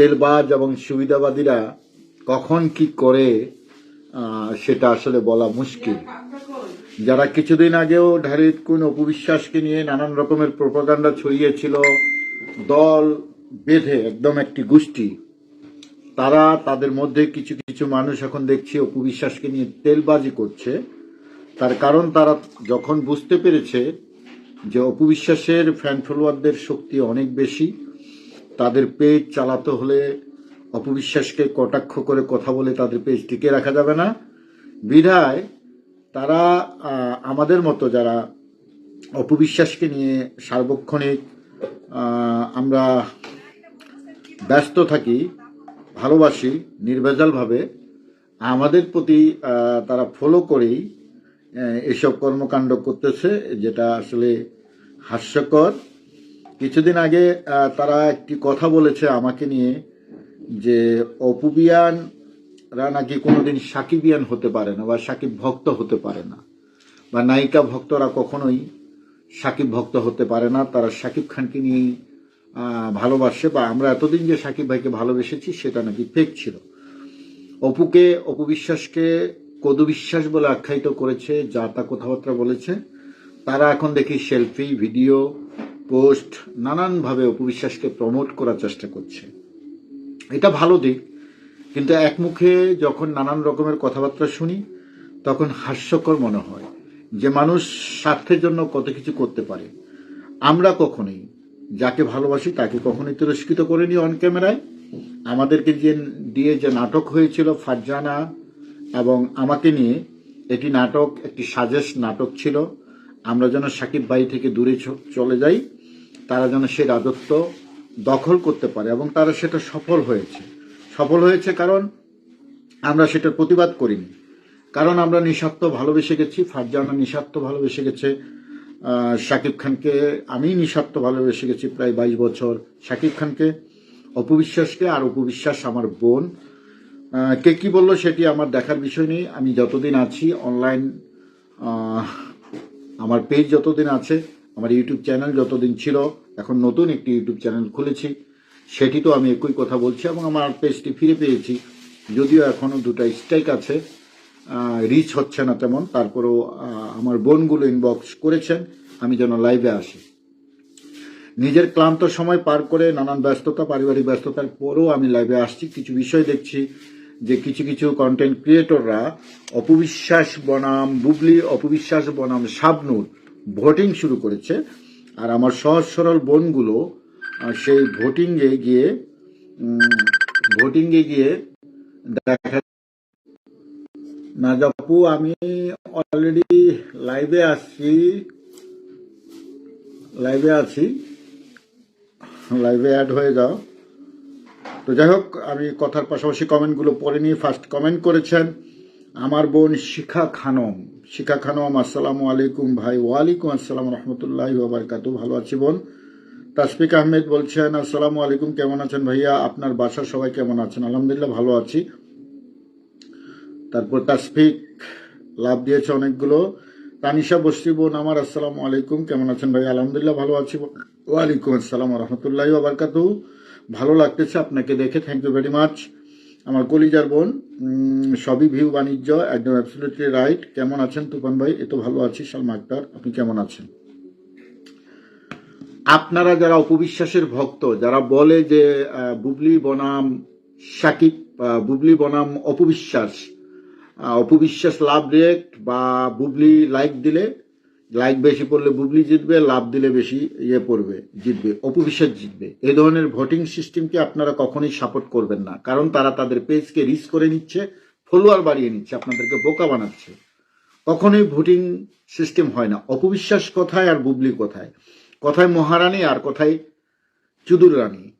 তেলবাজ এবং সুবিধাবাদীরা কখন কি করে সেটা আসলে বলা মুশকিল। যারা কিছুদিন আগেও ঢারিত কোন অপবিশ্বাসকে নিয়ে নানান রকমের প্রোপাগান্ডা ছড়িয়েছিল, দল বেঁধে একদম একটি গোষ্ঠী, তারা তাদের মধ্যে কিছু কিছু মানুষ এখন দেখছি অপবিশ্বাসকে নিয়ে তেলবাজি করছে। তার কারণ তারা যখন বুঝতে পেরেছে যে অপবিশ্বাসের ফ্যান ফলোয়ারদের শক্তি অনেক বেশি তাদের পেজ চালাতে হলে অপবিশ্বাসকে কটাক্ষ করে কথা বলে তাদের পেজ টিকে রাখা যাবে না। বিধায় তারা আমাদের মতো যারা অপবিশ্বাসকে নিয়ে সার্বক্ষণিক আমরা ব্যস্ত থাকি, ভালোবাসি, নির্ভেজালভাবে, আমাদের প্রতি তারা ফলো করেই এসব কর্মকাণ্ড করতেছে, যেটা আসলে হাস্যকর। কিছুদিন আগে তারা একটি কথা বলেছে আমাকে নিয়ে যে অপুবিয়ানরা নাকি কোনোদিন সাকিবিয়ান হতে পারে না বা সাকিব ভক্ত হতে পারে না বা নায়িকা ভক্তরা কখনোই সাকিব ভক্ত হতে পারে না। তারা সাকিব খানকে নিয়েই ভালোবাসে বা আমরা এতদিন যে সাকিব ভাইকে ভালোবেসেছি সেটা নাকি ফেক ছিল। অপুকে, অপু বিশ্বাসকে কদু বিশ্বাস বলে আখ্যায়িত করেছে, যা তা কথাবার্তা বলেছে। তারা এখন দেখি সেলফি ভিডিও পোস্ট নানানভাবে অপবিশ্বাসকে প্রমোট করার চেষ্টা করছে। এটা ভালো দিক, কিন্তু একমুখে যখন নানান রকমের কথাবার্তা শুনি, তখন হাস্যকর মনে হয় যে মানুষ স্বার্থের জন্য কত কিছু করতে পারে। আমরা কখনোই যাকে ভালোবাসি তাকে কখনোই তিরস্কৃত করিনি অন ক্যামেরায় আমাদেরকে যে দিয়ে যে নাটক হয়েছিল ফারজানা এবং আমাকে নিয়ে, এটি নাটক, একটি সাজেশ নাটক ছিল। আমরা যেন সাকিব ভাই থেকে দূরে চলে যাই। তারা যেন সে রাজত্ব দখল করতে পারে এবং তারা সেটা সফল হয়েছে। সফল হয়েছে কারণ আমরা সেটার প্রতিবাদ করিনি। কারণ আমরা নিঃস্বার্থ ভালোবেসে গেছি, ফারজানা নিঃস্বার্থ ভালোবেসে গেছে শাকিব খানকে আমি নিঃস্বার্থ ভালোবেসে গেছি প্রায় বাইশ বছর শাকিব খানকে, অপবিশ্বাসকে আর অপবিশ্বাস আমার বোন। কে কি বলল সেটি আমার দেখার বিষয় নেই। আমি যতদিন আছি অনলাইন আমার পেজ যতদিন আছে আমার ইউটিউব চ্যানেল যতদিন ছিল, এখন নতুন একটি ইউটিউব চ্যানেল খুলেছি। সেটি তো আমি একই কথা বলছি এবং আমার পেজটি ফিরে পেয়েছি। যদিও এখনও দুটো স্ট্রাইক আছে রিচ হচ্ছে না তেমন, তারপরেও আমার বোনগুলো ইনবক্স করেছেন, আমি যেন লাইভে আসি। নিজের ক্লান্ত সময় পার করে নানান ব্যস্ততা, পারিবারিক ব্যস্ততার পরেও আমি লাইভে আসছি। কিছু বিষয় দেখছি যে কিছু কিছু কন্টেন্ট ক্রিয়েটররা অপবিশ্বাস বনাম, বুবলি, অপবিশ্বাস বনাম, শাবনুর ভোটিং শুরু করেছে। আর আমার সহজ সরল বোনগুলো সেই ভোটিংয়ে গিয়ে ভোটিংয়ে গিয়ে দেখা নাজাপু আমি অলরেডি লাইভে আসছি লাইভে আছি। লাইভে অ্যাড হয়ে যাও। তো যাই হোক, আমি কথার পাশাপাশি কমেন্টগুলো পড়ে নিয়ে ফার্স্ট কমেন্ট করেছেন। আমার বোন শিখা খানম। শিখা খানম, আসসালামু আলাইকুম ভাই। ওয়ালাইকুম আসসালাম রহমতুল্লাহ বারকাতু ভালো আছি বোন? তাসফিক আহমেদ বলছেন, আসসালামু আলাইকুম, কেমন আছেন ভাইয়া? আপনার বাসার সবাই কেমন আছেন? আলহামদুলিল্লাহ, ভালো আছি। তারপর তাসফিক লাভ দিয়েছে অনেকগুলো। তানিশা বস্তি বোন, আমার আসসালামু আলাইকুম, কেমন আছেন ভাই আলহামদুলিল্লাহ, ভালো আছি ওয়ালাইকুম আসসালাম রহমতুল্লাহ বারকাতু ভালো লাগতেছে আপনাকে দেখে থ্যাংক ইউ ভেরি মাচ আমার কলিজার বোন সবই ভিউ বাণিজ্য, একদম অ্যাবসলিউটলি রাইট কেমন আছেন তুফান ভাই? এ তো ভালো আছি, সালমা আক্তার। আপনি কেমন আছেন? আপনারা যারা অপবিশ্বাসের ভক্ত, যারা বলে যে বুবলি বনাম সাকিব বুবলি বনাম অপবিশ্বাস অপবিশ্বাস লাভ রিয়েক্ট বা বুবলি লাইক দিলে লাইক বেশি পড়লে বুবলি জিতবে, লাভ দিলে বেশি ইয়ে পড়বে, জিতবে, অপবিশ্বাস জিতবে। এই ধরনের ভোটিং সিস্টেমকে আপনারা কখনোই সাপোর্ট করবেন না। কারণ তারা তাদের পেজকে রিচ করে নিচ্ছে ফলোয়ার বাড়িয়ে নিচ্ছে, আপনাদেরকে বোকা বানাচ্ছে। কখনোই ভোটিং সিস্টেম হয় না। অপবিশ্বাস কথায় আর বুবলি কথায়? কথায় মহারানী আর কথায় চুদুর রানী?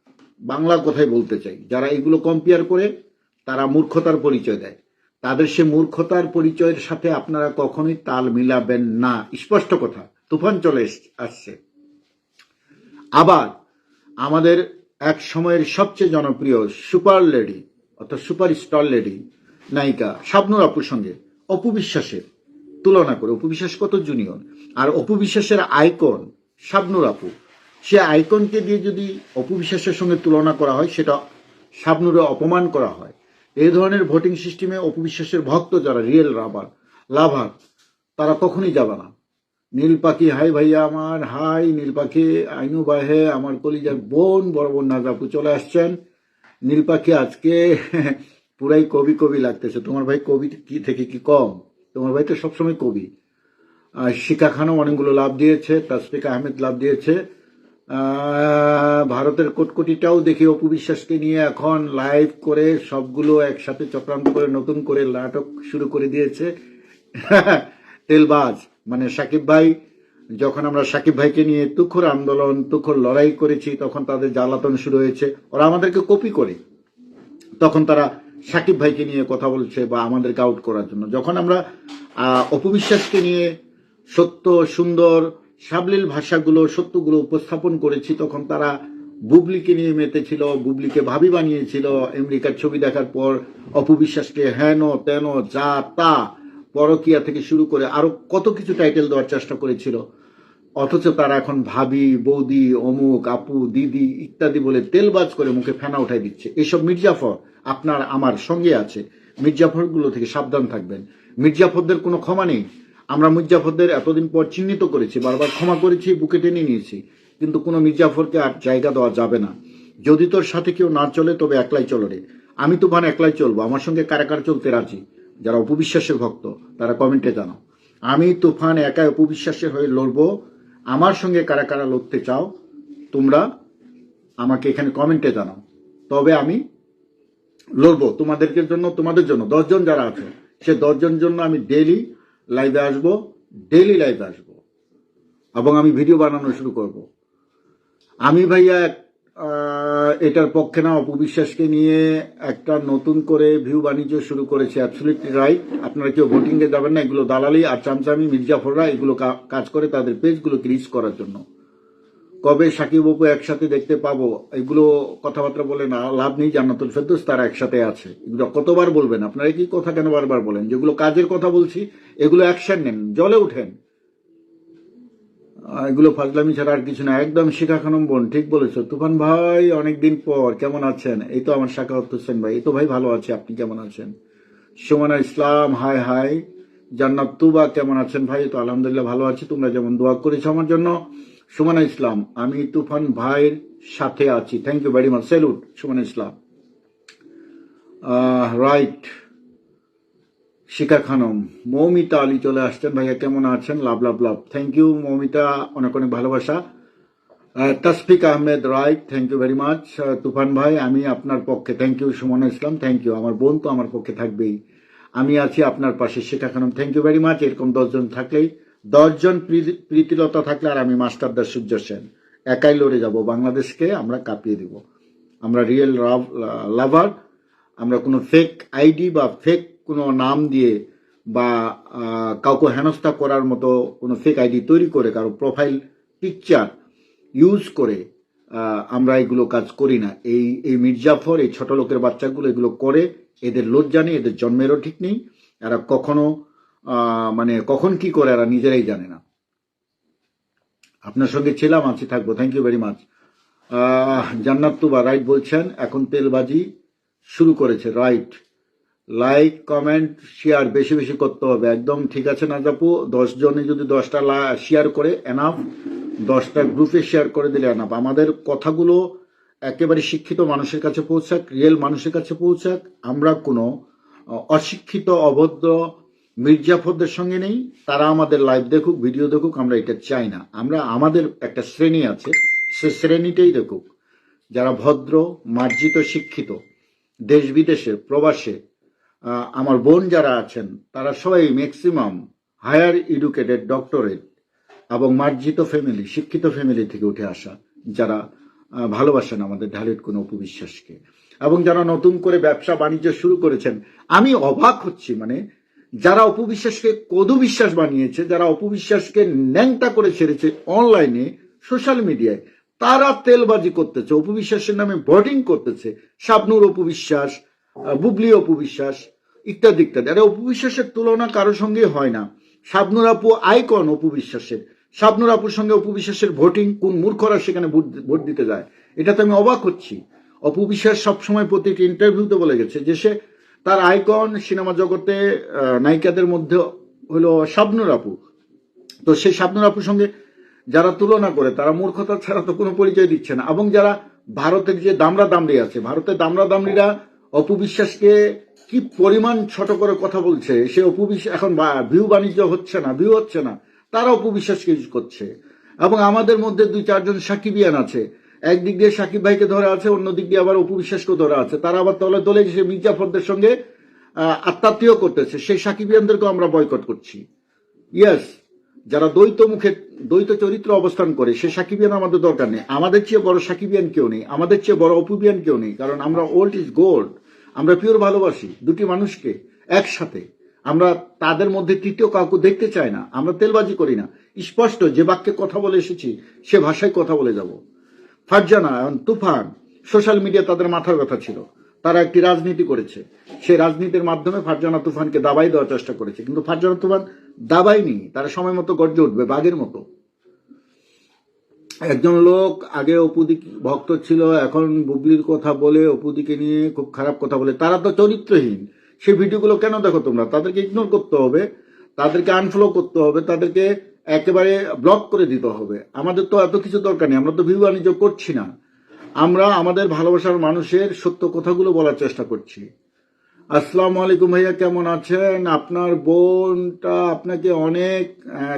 বাংলা কথাই বলতে চাই? যারা এগুলো কম্পেয়ার করে, তারা মূর্খতার পরিচয় দেয়। তাদের সে মূর্খতার পরিচয়ের সাথে আপনারা কখনোই তাল মিলাবেন না। স্পষ্ট কথা, তুফান চলে আসছে। আবার আমাদের এক সময়ের সবচেয়ে জনপ্রিয় সুপার লেডি, অর্থাৎ সুপার স্টার লেডি, নায়িকা শাবনুর আপুর সঙ্গে অপবিশ্বাসের তুলনা করে অপবিশ্বাস কত জুনিয়র আর অপবিশ্বাসের আইকন শাবনুর আপু, সে আইকনকে দিয়ে যদি অপবিশ্বাসের সঙ্গে তুলনা করা হয়, সেটা শাবনুরে অপমান করা হয়। এই ধরনের ভোটিং সিস্টেমে অপবিশ্বাসের ভক্ত যারা, রিয়েল রাবার, লাভার, তারা কখনই যাবে না। নীল পাখি, হাই ভাইয়া আমার, হাই নীল পাখি, আইনু বাহে আমার কলিজার বোন, বড় বোন নাজাপু চলে আসছেন। নীল পাখি আজকে পুরাই কবি কবি লাগতেছে। তোমার ভাই কবি কি থেকে কি কম? তোমার ভাই তো সবসময় কবি। শিকা খানও অনেকগুলো লাভ দিয়েছে তাসফিক আহমেদ লাভ দিয়েছে। ভারতের কোটকোটিটাও দেখি অপু বিশ্বাসকে নিয়ে এখন লাইভ করে সবগুলো একসাথে চক্রান্ত করে নতুন করে নাটক শুরু করে দিয়েছে। তেলবাজ মানে সাকিব ভাই, যখন আমরা সাকিব ভাইকে নিয়ে তুখর আন্দোলন, তুখর লড়াই করেছি, তখন তাদের জ্বালাতন শুরু হয়েছে। ওরা আমাদেরকে কপি করে। তখন তারা সাকিব ভাইকে নিয়ে কথা বলছে বা আমাদেরকে আউট করার জন্য। যখন আমরা অপবিশ্বাসকে নিয়ে সত্য, সুন্দর সাবলীল ভাষাগুলো, সত্যগুলো উপস্থাপন করেছি, তখন তারা বুবলিকে নিয়ে মেতেছিল, বুবলিকে ভাবি বানিয়েছিল, আমেরিকার ছবি দেখার পর অপবিশ্বাসকে হেন তেন যা তা পরকিয়া থেকে শুরু করে আরও কত কিছু টাইটেল দেওয়ার চেষ্টা করেছিল। অথচ তারা এখন ভাবি, বৌদি, অমুক, আপু, দিদি ইত্যাদি বলে তেলবাজ করে মুখে ফেনা উঠাই দিচ্ছে। এসব মির্জাফর আপনার আমার সঙ্গে আছে। মির্জাফরগুলো থেকে সাবধান থাকবেন। মির্জাফরদের কোনো ক্ষমা নেই। আমরা মির্জাফরদের এতদিন পর চিহ্নিত করেছি, বারবার ক্ষমা করেছি, বুকে টেনে নিয়েছি। কিন্তু কোনো মির্জাফরকে আর জায়গা দেওয়া যাবে না। যদি তোর সাথে কেউ না চলে, তবে একলাই চলো রে। আমি তুফান একলাই চলবো। আমার সঙ্গে কারা কারা চলতে রাজি? যারা অপবিশ্বাসের ভক্ত, তারা কমেন্টে জানাও আমি তুফান একাই অপবিশ্বাসের হয়ে লড়বো। আমার সঙ্গে কারা কারা লড়তে চাও, তোমরা আমাকে এখানে কমেন্টে জানাও তবে আমি লড়বো। তোমাদেরকে জন্য, তোমাদের জন্য। দশজন যারা আছে, সে দশজন জন্য আমি ডেলি লাইভে আসব ডেলি লাইভে আসব। এবং আমি ভিডিও বানানো শুরু করব। আমি ভাইয়া এটার পক্ষে না অপবিশ্বাসকে নিয়ে একটা নতুন করে ভিউ বাণিজ্য শুরু করেছে অ্যাবসলিটলি রাইট আপনারা কেউ ভোটিংয়ে যাবেন না, এগুলো দালালি আর চামচামি মির্জাফররা এগুলো কাজ করে তাদের পেজগুলো রিচ করার জন্য। কবে সাকিব অপু একসাথে দেখতে পাবো, এগুলো কথাবার্তা বলে না, লাভ নেই জান্নাতুল ফেরদৌস, তারা একসাথে আছে। এগুলো কতবার বলবেন? আপনারা কি কথা কেন বারবার বলেন? যেগুলো কাজের কথা বলছি, এগুলো অ্যাকশন নেন, জলে উঠেন। এগুলো ফাজলামি ছাড়া আর কিছু না। একদম শিখা খানম বোন, ঠিক বলেছ। তুফান ভাই, অনেকদিন পর, কেমন আছেন? এই তো আমার শাখাওয়াত হোসেন ভাই, এই তো ভাই ভালো আছে, আপনি কেমন আছেন? Sumona Islam, hi hi. জান্নাত তুবা, কেমন আছেন ভাই? তো আলহামদুলিল্লাহ ভালো আছি, তোমরা যেমন দোয়া করেছ আমার জন্য। সুমনা ইসলাম, আমি তুফান ভাইয়ের সাথে আছি। Thank you very much salute Sumona Islam. Right Shikha Khanam, Moumita Ali চলে আসছেন। ভাইয়া, কেমন আছেন? Love love love. Thank you Moumita. অনেক অনেক ভালোবাসা। Tasfiq Ahmed right thank you very much Tufan ভাই, আমি আপনার পক্ষে। Thank you Sumon Islam. Thank you আমার বোন তো আমার পক্ষে থাকবেই। আমি আছি আপনার পাশে Shikha Khanam. Thank you very much এরকম দশজন থাকলেই দশজন প্রীতি- প্রীতিলতা থাকলে আর আমি মাস্টারদার সূর্য সেন। একাই লড়ে যাব, বাংলাদেশকে আমরা কাঁপিয়ে দেব। আমরা রিয়েল লাভার আমরা কোনো ফেক আইডি বা ফেক কোনো নাম দিয়ে বা কাউকে হেনস্থা করার মতো কোনো ফেক আইডি তৈরি করে, কারও প্রোফাইল পিকচার ইউজ করে আমরা এগুলো কাজ করি না। এই এই মির্জাফর, এই ছোট লোকের বাচ্চাগুলো এগুলো করে, এদের লজ্জা নেই, এদের জন্মেরও ঠিক নেই। এরা কখনো মানে কখন কি করে এরা নিজেরাই জানে না। আপনার সঙ্গে ছিলাম, আছি, থাকব। থ্যাংক ইউ ভেরি মাচ জান্নাত তুবা রাইট বলছেন, এখন তেলবাজি শুরু করেছে, রাইট। লাইক কমেন্ট শেয়ার বেশি বেশি করতে হবে। একদম ঠিক আছে নাজাপু, দশ জনে যদি দশটা শেয়ার করে এনাফ দশটা গ্রুপে শেয়ার করে দিলে এনাফ আমাদের কথাগুলো একেবারে শিক্ষিত মানুষের কাছে পৌঁছাক রিয়েল মানুষের কাছে পৌঁছাক। আমরা কোনো অশিক্ষিত, অভদ্র মির্জাফরদের সঙ্গে নেই, তারা আমাদের লাইভ দেখুক ভিডিও দেখুক, আমরা এটা চাই না। আমরা, আমাদের একটা শ্রেণি আছে, সে শ্রেণীটাই দেখুক। যারা ভদ্র, মার্জিত, শিক্ষিত, দেশ বিদেশে প্রবাসে আমার বোন যারা আছেন, তারা সবাই ম্যাক্সিমাম হায়ার এডুকেটেড ডক্টরেট এবং মার্জিত ফ্যামিলি শিক্ষিত ফ্যামিলি থেকে উঠে আসা, যারা ভালোবাসেন আমাদের ঢালের কোনো উপবিশ্বাসকে এবং যারা নতুন করে ব্যবসা বাণিজ্য শুরু করেছেন, আমি অবাক হচ্ছি মানে যারা অপবিশ্বাসকে কদু বিশ্বাস বানিয়েছে, যারা অপবিশ্বাসকে ন্যাংটা করে ছেড়েছে অনলাইনে, সোশ্যাল মিডিয়ায়, তারা তেলবাজি করতেছে, অপবিশ্বাসের নামে বোর্ডিং করতেছে, শাবনুর অপবিশ্বাস বুবলি অপবিশ্বাস ইত্যাদি ইত্যাদি। আরে অপবিশ্বাসের তুলনা কারোর সঙ্গে হয় না। শাবনুর আপু আইকন অপবিশ্বাসের। শাবনুর আপুর সঙ্গে অপবিশ্বাসের ভোটিং কোন মূর্খরা সেখানে ভোট ভোট দিতে যায়? এটা তো আমি অবাক হচ্ছি। অপবিশ্বাস সবসময় প্রতিটি ইন্টারভিউতে বলে গেছে যে সে তার আইকন সিনেমা জগতে নায়িকাদের মধ্যে হলো শাবনুর আপু। তো সেই শাবনুর আপুর সঙ্গে যারা তুলনা করে, তারা মূর্খতা ছাড়া তো কোনো পরিচয় দিচ্ছে না। এবং যারা ভারতের যে দামরা দামড়ি আছে, ভারতের দামরা দামড়িরা অপু বিশ্বাসকে কি পরিমাণ ছোট করে কথা বলছে, সে অপু বিশ্বাস এখন ভিউ বাণিজ্য হচ্ছে না ভিউ হচ্ছে না, তারা অপু বিশ্বাসকে ইউজ করছে। এবং আমাদের মধ্যে দুই চারজন সাকিবিয়ান আছে। একদিক দিয়ে সাকিব ভাইকে ধরে আছে অন্য দিক দিয়ে আবার অপু বিশ্বাসকে ধরে আছে। তারা আবার তলে তলে সে মির্জাফরদের সঙ্গে আত্মাত্মীয় করতেছে। সেই সাকিবিয়ানদেরকেও আমরা বয়কট করছি। ইয়েস যারা দ্বৈত মুখে, দ্বৈত চরিত্র অবস্থান করে, সে সাকিবিয়ান আমাদের দরকার নেই। আমাদের চেয়ে বড় সাকিবিয়ান কেউ নেই, আমাদের চেয়ে বড় অপুবিয়ান কেউ নেই, কারণ আমরা ওল্ড ইজ গোল্ড আমরা পিওর ভালোবাসি দুটি মানুষকে একসাথে। আমরা তাদের মধ্যে তৃতীয় কাউকে দেখতে চাই না, আমরা তেলবাজি করি না। স্পষ্ট, যে বাক্যে কথা বলে এসেছি, সে ভাষায় কথা বলে যাব। ফারজানা তুফান সোশ্যাল মিডিয়া তাদের মাথার ব্যথা ছিল। তারা একটি রাজনীতি করেছে। সেই রাজনীতির মাধ্যমে ফারজানা তুফানকে দাবাই দেওয়ার চেষ্টা করেছে। কিন্তু ফারজানা তুফান দাবাইনি তারা সময় মতো গর্জে উঠবে, বাঘের মতো। একজন লোক আগে অপুদিক ভক্ত ছিল, এখন বুবলির কথা বলে, অপুদিকে নিয়ে খুব খারাপ কথা বলে। তারা তো চরিত্রহীন। সেই ভিডিওগুলো কেন দেখো তোমরা? তাদেরকে ইগনোর করতে হবে। তাদেরকে আনফলো করতে হবে। তাদেরকে একেবারে ব্লক করে দিতে হবে। আমাদের তো এত কিছু দরকার নেই, আমরা তো ভিউ বাণিজ্য করছি না। আমরা আমাদের ভালোবাসার মানুষের সত্য কথাগুলো বলার চেষ্টা করছি। আসসালামু আলাইকুম ভাইয়া, কেমন আছেন? আপনার বোনটা আপনাকে অনেক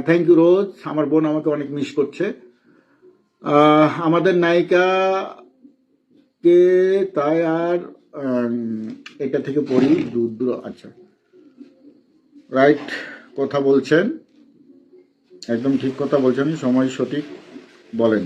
থ্যাংক ইউ রোজ। আমার বোন আমাকে অনেক মিস করছে। আমাদের নায়িকা কে তাই আর এটা থেকে পড়ি, দূর দূর আচ্ছা। রাইট কথা বলছেন। একদম ঠিক কথা বলছেন সময় সঠিক বলেন।